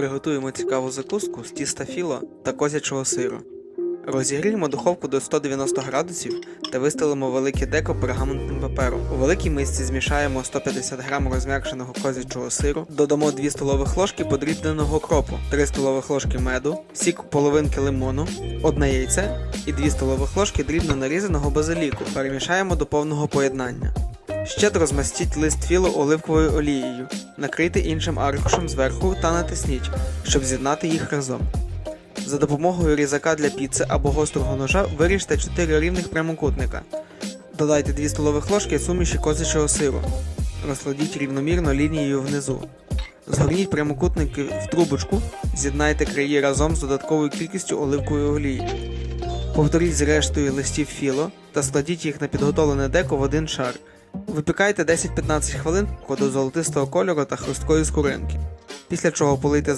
Приготуємо цікаву закуску з тіста філо та козячого сиру. Розігріємо духовку до 190 градусів та вистелимо велике деко пергаментним папером. У великій мисці змішаємо 150 г розм'якшеного козячого сиру, додамо 2 столових ложки подрібненого кропу, 3 столових ложки меду, сік половинки лимону, одне яйце і 2 столових ложки дрібно нарізаного базиліку. Перемішаємо до повного поєднання. Щедро змастіть лист філо оливковою олією, накрийте іншим аркушем зверху та натисніть, щоб з'єднати їх разом. За допомогою різака для піци або гострого ножа виріжте 4 рівних прямокутника. Додайте 2 столових ложки суміші козячого сиру. Розкладіть рівномірно лінією внизу. Згорніть прямокутники в трубочку, з'єднайте краї разом з додатковою кількістю оливкової олії. Повторіть з рештою листів філо та складіть їх на підготовлене деко в один шар. Випікайте 10-15 хвилин до золотистого кольору та хрусткої скоринки. Після чого полийте